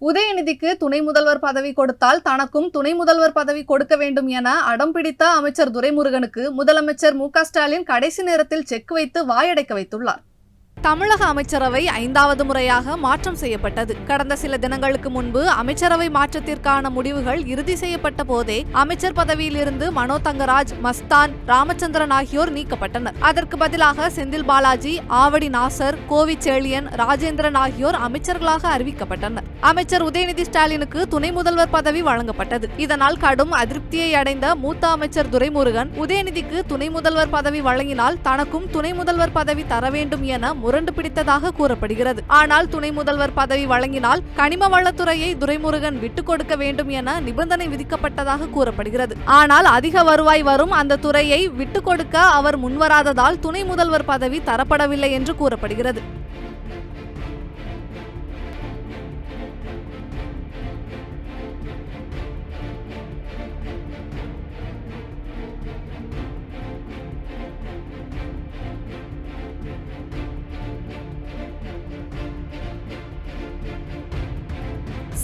உதயநிதிக்கு துணை முதல்வர் பதவி கொடுத்தால் தனக்கும் துணை முதல்வர் பதவி கொடுக்க வேண்டும் என அடம் பிடித்த அமைச்சர் துரைமுருகனுக்கு முதலமைச்சர் மு ஸ்டாலின் கடைசி நேரத்தில் செக் வைத்து வாயடைக்க வைத்துள்ளார். தமிழக அமைச்சரவை ஐந்தாவது முறையாக மாற்றம் செய்யப்பட்டது. கடந்த சில தினங்களுக்கு முன்பு அமைச்சரவை மாற்றத்திற்கான முடிவுகள் இறுதி செய்யப்பட்ட போதே அமைச்சர் பதவியிலிருந்து மனோ தங்கராஜ் மஸ்தான் ராமச்சந்திரன் ஆகியோர் நீக்கப்பட்டனர். அதற்கு பதிலாக செந்தில் பாலாஜி ஆவடி நாசர் கோவிச்சேளியன் ராஜேந்திரன் ஆகியோர் அமைச்சர்களாக அறிவிக்கப்பட்டனர். அமைச்சர் உதயநிதி ஸ்டாலினுக்கு துணை முதல்வர் பதவி வழங்கப்பட்டது. இதனால் கடும் அதிருப்தியை அடைந்த மூத்த அமைச்சர் துரைமுருகன் உதயநிதிக்கு துணை முதல்வர் பதவி வழங்கினால் தனக்கும் துணை முதல்வர் பதவி தர வேண்டும் என முரண்டு பிடித்ததாக கூறப்படுகிறது. ஆனால் துணை முதல்வர் பதவி வழங்கினால் கனிம வளத்துறையை துரைமுருகன் விட்டுக் கொடுக்க வேண்டும் என நிபந்தனை விதிக்கப்பட்டதாக கூறப்படுகிறது. ஆனால் அதிக வருவாய் வரும் அந்த துறையை விட்டுக் கொடுக்க அவர் முன்வராததால் துணை முதல்வர் பதவி தரப்படவில்லை என்று கூறப்படுகிறது.